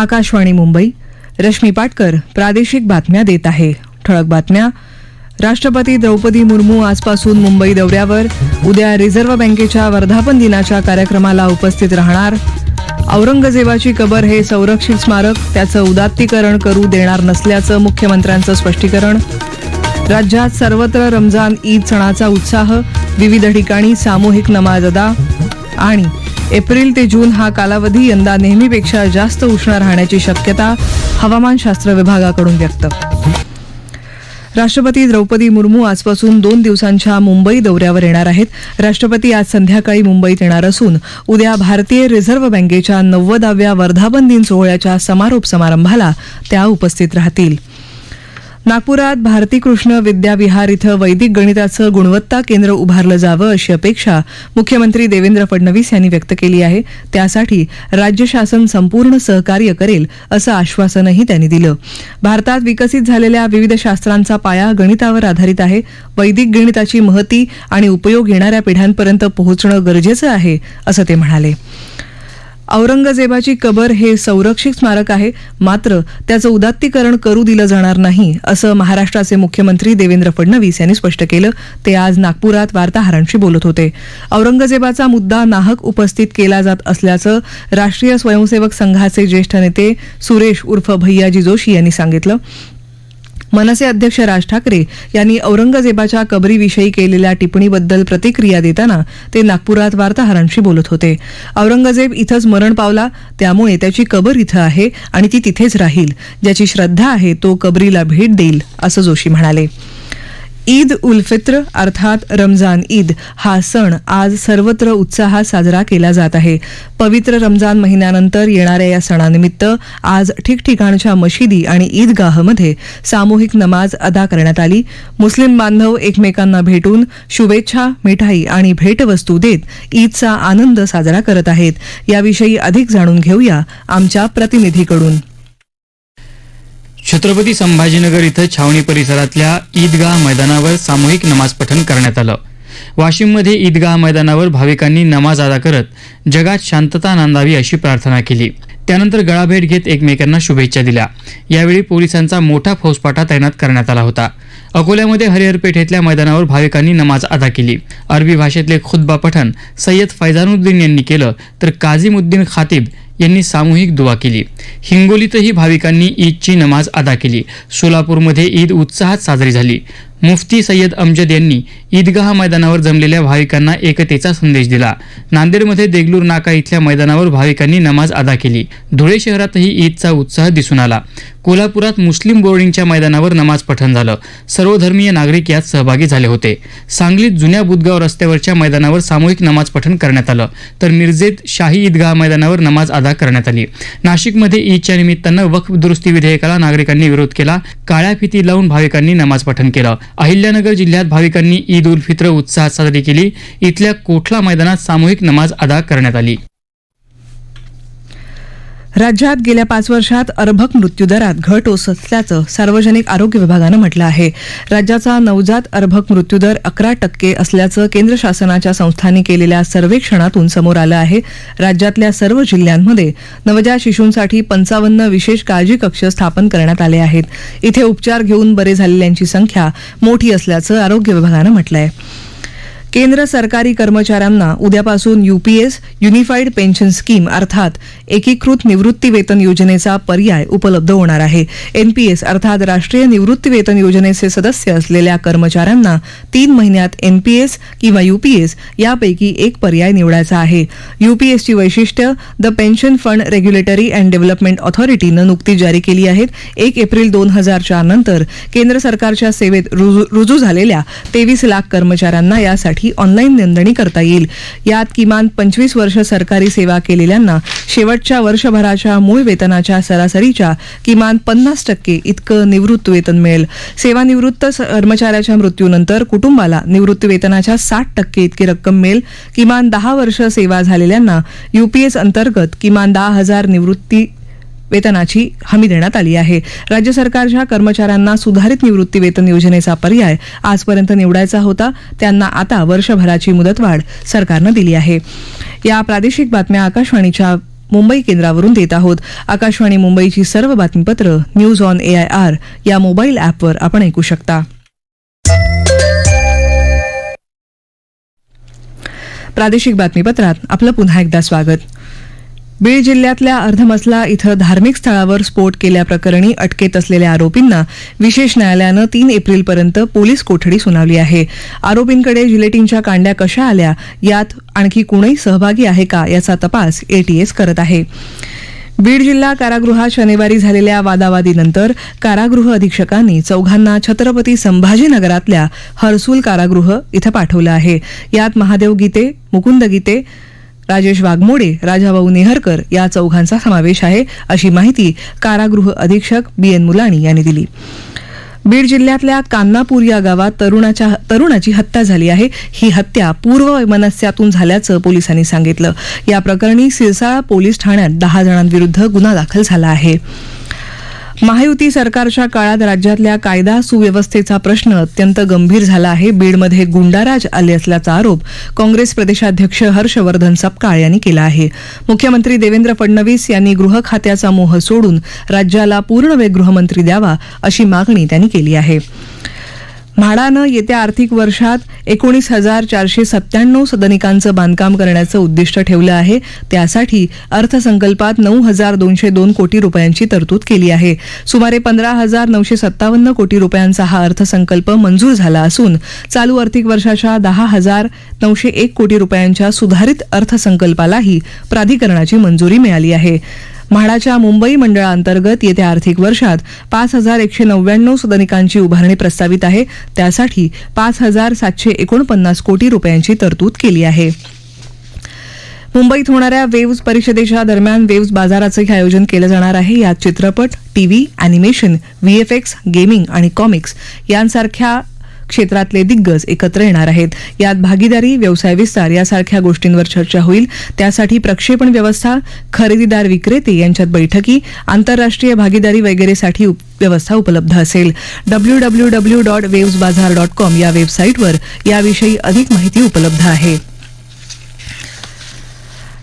आकाशवाणी मुंबई. रश्मी पाटकर प्रादेशिक बातम्या देत आहे. ठळक बातम्या. राष्ट्रपती द्रौपदी मुर्मू आजपासून मुंबई दौऱ्यावर. उद्या रिझर्व्ह बँकेच्या वर्धापन दिनाच्या कार्यक्रमाला उपस्थित राहणार. औरंगजेबाची कबर हे संरक्षित स्मारक. त्याचं उदात्तीकरण करू देणार नसल्याचं मुख्यमंत्र्यांचं स्पष्टीकरण. राज्यात सर्वत्र रमजान ईद सणाचा उत्साह. विविध ठिकाणी सामूहिक नमाज अदा. आणि एप्रिल ते जून हा कालावधी यंदा नेहमीपेक्षा जास्त उष्ण राहण्याची शक्यता हवामानशास्त्र विभागाकडून व्यक्त. राष्ट्रपती द्रौपदी मुर्मू आजपासून दोन दिवसांच्या मुंबई दौऱ्यावर येणार आहेत. राष्ट्रपती आज संध्याकाळी मुंबईत येणार असून उद्या भारतीय रिझर्व्ह बँकेच्या नव्वदाव्या वर्धापन दिन सोहळ्याच्या समारोप समारंभाला त्या उपस्थित राहतील. नागपुरात भारती कृष्ण विद्याविहार इथं वैदिक गणिताचं गुणवत्ता केंद्र उभारलं जावं अशी अपेक्षा मुख्यमंत्री देवेंद्र फडणवीस यांनी व्यक्त केली आहे. त्यासाठी राज्य शासन संपूर्ण सहकार्य करेल असं आश्वासनही त्यांनी दिलं. भारतात विकसित झालेल्या विविध शास्त्रांचा पाया गणितावर आधारित आहे. वैदिक गणिताची महती आणि उपयोग येणाऱ्या पिढ्यांपर्यंत पोहोचणं गरजेचं आहे असं ते म्हणाले. औरंगजेबाची कबर हे संरक्षित स्मारक आहे मात्र त्याचं उदात्तीकरण करू दिलं जाणार नाही असं महाराष्ट्राचे मुख्यमंत्री देवेंद्र फडणवीस यांनी स्पष्ट केलं. ते आज नागपुरात वार्ताहरांशी बोलत होते. औरंगजेबाचा मुद्दा नाहक उपस्थित केला जात असल्याचं राष्ट्रीय स्वयंसेवक संघाचे ज्येष्ठ नेते सुरेश उर्फ भैयाजी जोशी यांनी सांगितलं. मनसे अध्यक्ष राज ठाकरे यांनी औरंगजेबाच्या कबरीविषयी केलेल्या टिप्पणीबद्दल प्रतिक्रिया देताना ते नागपुरात वार्ताहरांशी बोलत होते. औरंगजेब इथंच मरण पावला त्यामुळे त्याची कबर इथं आहे आणि ती तिथेच राहील. ज्याची श्रद्धा आहे तो कबरीला भेट देईल असं जोशी म्हणाले. ईद उल फित्र अर्थात रमजान ईद हा सण आज सर्वत्र उत्साहात साजरा केला जात आहे. पवित्र रमजान महिन्यानंतर येणाऱ्या या सणानिमित्त आज ठिकठिकाणच्या मशिदी आणि ईदगाहमध्ये सामूहिक नमाज अदा करण्यात आली. मुस्लिम बांधव एकमेकांना भेटून शुभेच्छा मिठाई आणि भेटवस्तू देत ईदचा आनंद साजरा करत आहेत. याविषयी अधिक जाणून घेऊया आमच्या प्रतिनिधीकडून. छत्रपती संभाजीनगर इथं छावणी परिसरातल्या ईदगाह मैदानावर सामूहिक नमाज पठण करण्यात आलं. वाशिममध्ये ईदगाह मैदानावर भाविकांनी नमाज अदा करत जगात शांतता नांदावी अशी प्रार्थना केली. त्यानंतर गळाभेट घेत एकमेकांना शुभेच्छा दिल्या. यावेळी पोलिसांचा मोठा फौजपाटा तैनात करण्यात आला होता. अकोल्यामध्ये हरिहरपेठ येथील मैदानावर भाविकांनी नमाज अदा केली. अरबी भाषेतले खुद्बा पठण सय्यद फैजानुद्दीन यांनी केलं तर काझीमुद्दीन खातीब यांनी सामूहिक दुवा केली. हिंगोलीतही भाविकांनी ईदची नमाज अदा केली. सोलापूरमध्ये ईद उत्साहात साजरी झाली. मुफ्ती सय्यद अमजद यांनी ईदगाह मैदानावर जमलेल्या भाविकांना एकतेचा संदेश दिला. नांदेडमध्ये देगलूर नाका इथल्या मैदानावर भाविकांनी नमाज अदा केली. धुळे शहरातही ईदचा उत्साह दिसून आला. कोल्हापुरात मुस्लिम बोर्डिंगच्या मैदानावर नमाज पठण झालं. सर्वधर्मीय नागरिक यात सहभागी झाले होते. सांगलीत जुन्या बुदगाव रस्त्यावरच्या मैदानावर सामूहिक नमाज पठण करण्यात आलं. तर मिरजेत शाही ईदगाह मैदानावर नमाज अदा करण्यात आली. नाशिकमध्ये ईदच्या निमित्तानं वक्फ दुरुस्ती विधेयकाला नागरिकांनी विरोध केला. काळ्या फिती लावून भाविकांनी नमाज पठण केलं. अहिल्यानगर जिल्ह्यात भाविकांनी ईद उल फित्र उत्साहात साजरी केली. इथल्या कोठला मैदानात सामूहिक नमाज अदा करण्यात आली. राज्यात गेल्या पाच वर्षात अर्भक मृत्यूदरात घट होत असल्याचं सार्वजनिक आरोग्य विभागानं म्हटलं आहे. राज्याचा नवजात अर्भक मृत्यूदर अकरा टक्के असल्याचं केंद्र शासनाच्या संस्थांनी केलेल्या सर्वेक्षणातून समोर आलं आहे. राज्यातल्या सर्व जिल्ह्यांमध्ये नवजात शिशूंसाठी पंचावन्न विशेष काळजी कक्ष स्थापन करण्यात आले आहेत. इथे उपचार घेऊन बरे झालेल्यांची संख्या मोठी असल्याचं आरोग्य विभागानं म्हटलं आहे केंद्र सरकारी कर्मचाऱ्यांना उद्यापासून युपीएस युनिफाईड पेन्शन स्कीम अर्थात एकीकृत निवृत्ती वेतन योजनेचा पर्याय उपलब्ध होणार आहे. एनपीएस अर्थात राष्ट्रीय निवृत्ती वेतन योजनेचे सदस्य असलेल्या कर्मचाऱ्यांना तीन महिन्यात एनपीएस किंवा युपीएस यापैकी एक पर्याय निवडायचा आहे. युपीएसची वैशिष्ट्य the pension fund regulatory and development ऑथॉरिटीनं नुकतीच जारी केली आहेत. एक एप्रिल दोन हजार चार नंतर केंद्र सरकारच्या सेवेत रुजू रुजू झालेल्या तेवीस लाख कर्मचाऱ्यांना यासाठी ऑनलाईन नोंदणी करता येईल. यात किमान पंचवीस वर्ष सरकारी सेवा केलेल्यांना शेवटच्या वर्षभराच्या मूळ वेतनाच्या सरासरीच्या किमान पन्नास टक्के इतकं निवृत्त वेतन मिळेल. सेवानिवृत्त कर्मचाऱ्याच्या मृत्यूनंतर कुटुंबाला निवृत्ती वेतनाच्या साठ टक्के इतकी रक्कम मिळेल. किमान दहा वर्ष सेवा झालेल्यांना युपीएस अंतर्गत किमान दहा हजार निवृत्ती वेतनाची हमी देण्यात आली आहे. राज्य सरकारच्या कर्मचाऱ्यांना सुधारित निवृत्ती वेतन योजनेचा पर्याय आजपर्यंत निवडायचा होता. त्यांना आता वर्षभराची मुदतवाढ सरकारनं दिली आहे. या प्रादेशिक बातम्या आकाशवाणीच्या मुंबई केंद्रावरून देत आहोत. आकाशवाणी मुंबईची सर्व बातमीपत्र news on A I R या मोबाईल ॲपवर आपण ऐकू शकता. प्रादेशिक बातमीपत्रात आपलं पुन्हा एकदा स्वागत. बीड जिल्ह्यातल्या अर्धमसला इथं धार्मिक स्थळावर स्फोट केल्याप्रकरणी अटकेत असलेल्या आरोपींना विशेष न्यायालयानं तीन एप्रिलपर्यंत पोलीस कोठडी सुनावली आहे. आरोपींकडे जिलेटिनच्या कांड्या कशा आल्या यात आणखी कुणीही सहभागी आहे का याचा तपास एटीएस करत आहे. बीड जिल्हा कारागृहात शनिवारी झालेल्या वादावादीनंतर कारागृह अधीक्षकांनी चौघांना छत्रपती संभाजीनगरातल्या हर्सूल कारागृह इथं पाठवलं आहे. यात महादेव गीते मुकुंद गीते राजेश वाघमोडे राजाभाऊ नेहरकर या चौघांचा समावेश आहे अशी माहिती कारागृह अधीक्षक बी एन मुलाणी यांनी दिली. बीड जिल्ह्यातल्या कान्नापूर या गावात तरुणाच्या तरुणाची हत्या झाली आहे. ही हत्या पूर्व वैमनस्यातून झाल्याचं पोलिसांनी सांगितलं. या प्रकरणी सिरसाळा पोलीस ठाण्यात दहा जणांविरुद्ध गुन्हा दाखल झाला आहे. महायुती सरकारच्या काळात राज्यातल्या कायदा सुव्यवस्थेचा प्रश्न अत्यंत गंभीर झाला आहे. बीडमध्ये गुंडाराज आले असल्याचा आरोप काँग्रेस प्रदेशाध्यक्ष हर्षवर्धन सपकाळ यांनी केला आहे. मुख्यमंत्री देवेंद्र फडणवीस यांनी गृह खात्याचा मोह सोडून राज्याला पूर्णवेळ गृहमंत्री द्यावा अशी मागणी त्यांनी केली आहे. म्हाडानं येत्या आर्थिक वर्षात एकोणीस हजार चारशे सत्त्याण्णव सदनिकांचं बांधकाम करण्याचं उद्दिष्ट ठेवलं आहे. त्यासाठी अर्थसंकल्पात नऊ हजार दोनशे दोन कोटी रुपयांची तरतूद केली आहे. सुमारे पंधरा हजार नऊशे सत्तावन्न कोटी रुपयांचा हा अर्थसंकल्प मंजूर झाला असून चालू आर्थिक वर्षाच्या दहा हजार नऊशे एक कोटी रुपयांच्या सुधारित अर्थसंकल्पालाही प्राधिकरणाची मंजुरी मिळाली आहे. म्हाडाच्या मुंबई मंडळाअंतर्गत येत्या आर्थिक वर्षात पाच हजार एकशे नव्याण्णव सदनिकांची उभारणी प्रस्तावित आहे. त्यासाठी पाच हजार सातशे एकोणपन्नास कोटी रुपयांची तरतूद केली आहे. मुंबईत होणाऱ्या वेव्ज परिषदेच्या दरम्यान वेव्ज बाजाराचंही आयोजन केलं जाणार आहे. यात चित्रपट टीव्ही अॅनिमेशन व्हीएफएक्स गेमिंग आणि कॉमिक्स यांसारख्या क्षेत्रातले दिग्गज एकत्र येणार आहेत. यात भागीदारी व्यवसाय विस्तार यासारख्या गोष्टींवर चर्चा होईल. त्यासाठी प्रक्षेपण व्यवस्था खरेदीदार विक्रेते यांच्यात बैठकी आंतरराष्ट्रीय भागीदारी वगैरेसाठी व्यवस्था उपलब्ध असेल. W W W dot waves bazaar dot com या वेबसाईटवर याविषयी अधिक माहिती उपलब्ध आहे.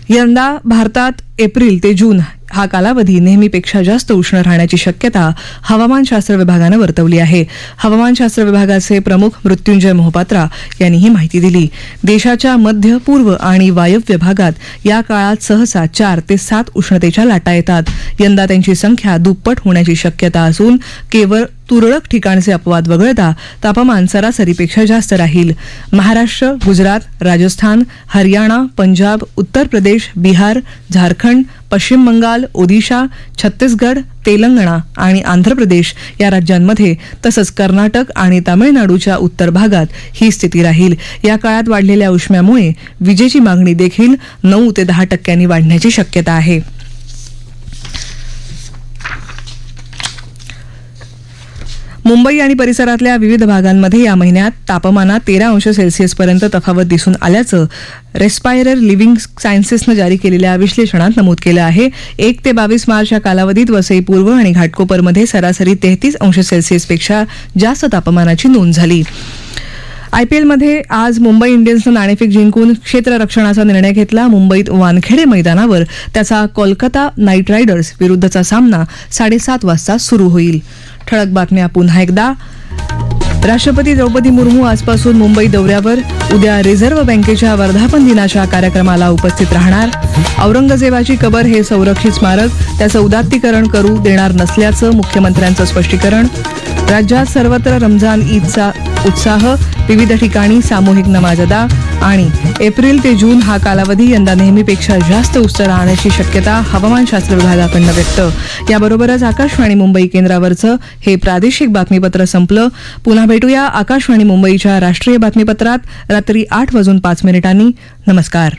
यंदा भारतात एप्रिल ते जून हा कालावधी नेहमीपेक्षा जास्त उष्ण राहण्याची शक्यता हवामानशास्त्र विभागानं वर्तवली आहे. हवामानशास्त्र विभागाचे प्रमुख मृत्युंजय मोहपात्रा यांनी ही माहिती दिली. देशाच्या मध्य पूर्व आणि वायव्य भागात या काळात सहसा चार ते सात उष्णतेच्या लाटा येतात. यंदा त्यांची संख्या दुप्पट होण्याची शक्यता असून केवळ तुरळक ठिकाणचे अपवाद वगळता तापमान सरासरीपेक्षा जास्त राहील. महाराष्ट्र गुजरात राजस्थान हरियाणा पंजाब उत्तर प्रदेश बिहार झारखंड पश्चिम बंगाल ओदिशा छत्तीसगड तेलंगणा आणि आंध्र प्रदेश या राज्यांमध्ये तसंच कर्नाटक आणि तामिळनाडूच्या उत्तर भागात ही स्थिती राहील. या काळात वाढलेल्या उष्म्यामुळे विजेची मागणी देखील नऊ ते दहा टक्क्यांनी वाढण्याची शक्यता आहे. मुंबई आणि परिसरातल्या विविध भागांमध्ये या महिन्यात तापमानात तेरा अंश सेल्सिअसपर्यंत तफावत दिसून आल्याचं रेस्पायरर लिव्हिंग सायन्सेसनं जारी केलेल्या विश्लेषणात नमूद केलं आहे. एक ते बावीस मार्च या कालावधीत वसई पूर्व आणि घाटकोपरमध्ये सरासरी तेहतीस अंश सेल्सिअसपेक्षा जास्त तापमानाची नोंद झाली. आयपीएलमध्ये आज मुंबई इंडियन्सनं नाणेफेक जिंकून क्षेत्ररक्षणाचा निर्णय घेतला. मुंबईत वानखेडे मैदानावर त्याचा कोलकाता नाईट रायडर्स विरुद्धचा सामना साडेसात वाजता सुरू होईल. ठळक बातम्या पुन्हा एकदा. राष्ट्रपती द्रौपदी मुर्मू आजपासून मुंबई दौऱ्यावर उद्या रिझर्व्ह बँकेच्या वर्धापन दिनाच्या कार्यक्रमाला उपस्थित राहणार. औरंगजेबाची कबर हे संरक्षित स्मारक त्याचं उदात्तीकरण करू देणार नसल्याचं मुख्यमंत्र्यांचं स्पष्टीकरण. राज्यात सर्वत्र रमजान ईदचा उत्साह विविध ठिकाणी सामूहिक नमाज अदा आणि एप्रिल ते जून हा कालावधी यंदा नेहमीपेक्षा जास्त उच्च राहण्याची शक्यता हवामानशास्त्र विभागाकडनं व्यक्त. याबरोबरच आकाशवाणी मुंबई केंद्रावरचं हे प्रादेशिक बातमीपत्र संपलं. पुन्हा भेटूया आकाशवाणी मुंबईच्या राष्ट्रीय बातमीपत्रात. रात्री आठ वाजून पाच मिनिटांनी. नमस्कार.